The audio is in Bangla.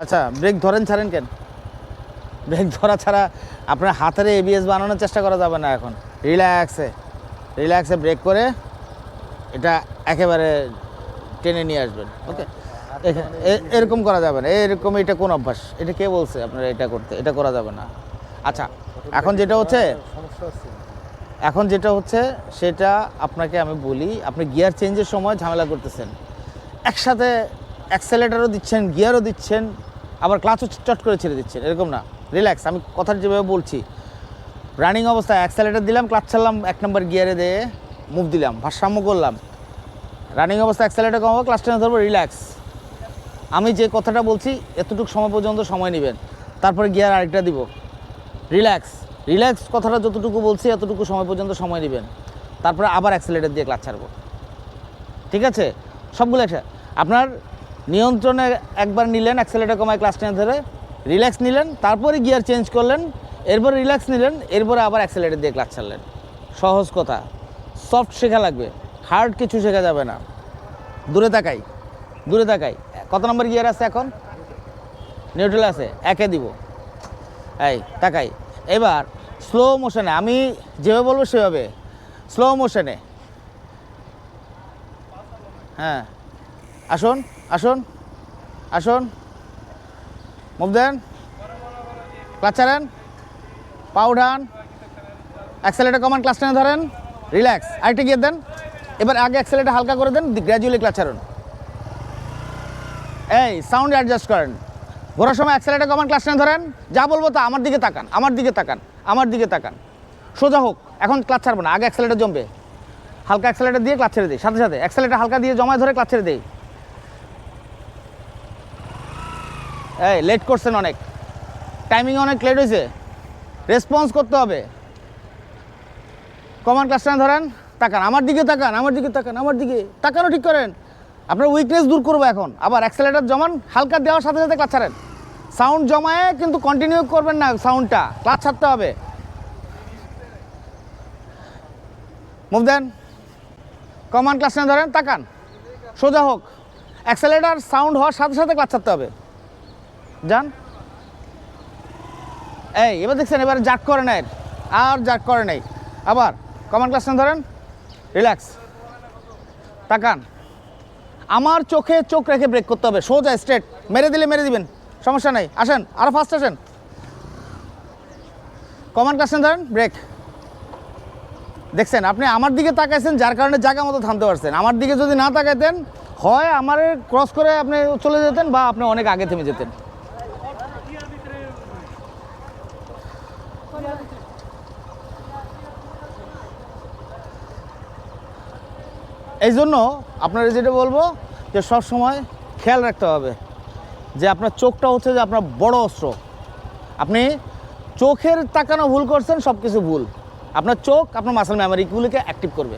আচ্ছা ব্রেক ধরেন ছাড়েন কেন? ব্রেক ধরা ছাড়া আপনার হাতের এবিএস বানানোর চেষ্টা করা যাবে না এখন। রিল্যাক্সে রিল্যাক্সে ব্রেক করে এটা একেবারে টেনে নিয়ে আসবেন ওকে এরকম করা যাবে না এরকম এটা কোন অভ্যাস? এটা কে বলছে আপনারা এটা করতে? এটা করা যাবে না। আচ্ছা এখন যেটা হচ্ছে হচ্ছে এখন যেটা হচ্ছে সেটা আপনাকে আমি বলি আপনি গিয়ার চেঞ্জের সময় ঝামেলা করতেছেন। একসাথে অ্যাক্সেলেটারও দিচ্ছেন গিয়ারও দিচ্ছেন আবার ক্লাচও চট করে ছেড়ে দিচ্ছেন, এরকম না। রিল্যাক্স আমি কথাটা যেভাবে বলছি। রানিং অবস্থায় অ্যাক্সেলেটার দিলাম ক্লাচ ছাড়লাম, এক নম্বর গিয়ারে দিয়ে মুভ দিলাম, ভারসাম্য করলাম। রানিং অবস্থায় অ্যাক্সেলেটার কমাবো ক্লাচ টেনে ধরবো রিল্যাক্স আমি যে কথাটা বলছি, এতটুকু সময় পর্যন্ত সময় নেবেন। তারপরে গিয়ার আরেকটা দিব। রিল্যাক্স রিল্যাক্স কথাটা যতটুকু বলছি, এতটুকু সময় পর্যন্ত সময় নেবেন। তারপরে আবার অ্যাক্সেলেটার দিয়ে ক্লাচ ছাড়বো। ঠিক আছে? সবগুলো একটা। আপনার নিয়ন্ত্রণে একবার নিলেন অ্যাক্সেলেটার কমায় ক্লাস টেনে ধরে রিল্যাক্স নিলেন, তারপরে গিয়ার চেঞ্জ করলেন, এরপর রিল্যাক্স নিলেন, এরপরে আবার অ্যাক্সেলেটার দিয়ে ক্লাস ছাড়লেন। সহজ কথা। সফট শেখা লাগবে। হার্ড কিছু শেখা যাবে না। দূরে তাকাই। দূরে তাকাই। কত নম্বর গিয়ার আছে এখন? নিউট্রাল আছে। একে দিব। এই, তাকাই। এবার স্লো মোশনে আমি যেভাবে বলব সেভাবে। স্লো মোশনে হ্যাঁ। আসুন আসুন আসুন। মুভ দেন। ক্লাচারেন পা উঠান। অ্যাক্সেলেটার কমান ক্লাস টেনে ধরেন। রিল্যাক্স আরেকটা গিয়ে দেন। এবার আগে অ্যাক্সেলেটার হালকা করে দেন গ্র্যাজুয়ালি ক্লাচারুন এই সাউন্ড অ্যাডজাস্ট করেন। ঘোরার সময় অ্যাক্সেলেটার কমান ক্লাস টেনে ধরেন। যা বলব তা আমার দিকে তাকান, আমার দিকে তাকান, আমার দিকে তাকান। সোজা হোক, এখন ক্লাচ ছাড়বো না, আগে অ্যাক্সেলেটার জমবে। হালকা অ্যাক্সেলেটার দিয়ে ক্লাচ ছেড়ে দিই, সাথে সাথে অ্যাক্সেলেটার হালকা দিয়ে জমায় ধরে ক্লাচ ছেড়ে দিই। এই লেট করছেন অনেক। টাইমিং অনেক লেট হয়েছে। রেসপন্স করতে হবে। কমান ক্লাসটা ধরেন, তাকান, আমার দিকে তাকান, আমার দিকে তাকান, আমার দিকে তাকানো ঠিক করেন। আপনার উইকনেস দূর করব এখন। আবার অ্যাক্সেলেটার জমান, হালকা দেওয়ার সাথে সাথে ক্লাচ ছাড়েন। সাউন্ড জমায়ে কিন্তু কন্টিনিউ করবেন না সাউন্ডটা ক্লাচ ছাড়তে হবে। মুভ দেন কমান ক্লাস ধরেন, তাকান। সোজা হোক। অ্যাক্সেলেটার সাউন্ড হওয়ার সাথে সাথে ক্লাচ ছাড়তে হবে। যান এই, এবার দেখছেন, এবার জাক করে নেয় আর জাক করে নেই। আবার কমান ক্লাস ধরেন। রিল্যাক্স তাকান। আমার চোখে চোখ রেখে ব্রেক করতে হবে। সোজা স্ট্রেট মেরে দিলে মেরে দিবেন। সমস্যা নেই। আসেন আরও ফাস্ট আসেন। কমান ক্লাস ধরেন ব্রেক দেখছেন, আপনি আমার দিকে তাকাইছেন, যার কারণে জায়গা মতো থামতে পারছেন। আমার দিকে যদি না তাকাইতেন, হয় আমার ক্রস করে আপনি চলে যেতেন বা আপনি অনেক আগে থেমে যেতেন। এই জন্য আপনারা যেটা বলব যে সব সময় খেয়াল রাখতে হবে যে আপনার চোখটা হচ্ছে যে আপনার বড় অস্ত্র। আপনি চোখের তাকানো ভুল করছেন সব কিছু ভুল। আপনার চোখ, আপনার মাসেল মেমারিগুলিকে অ্যাক্টিভ করবে।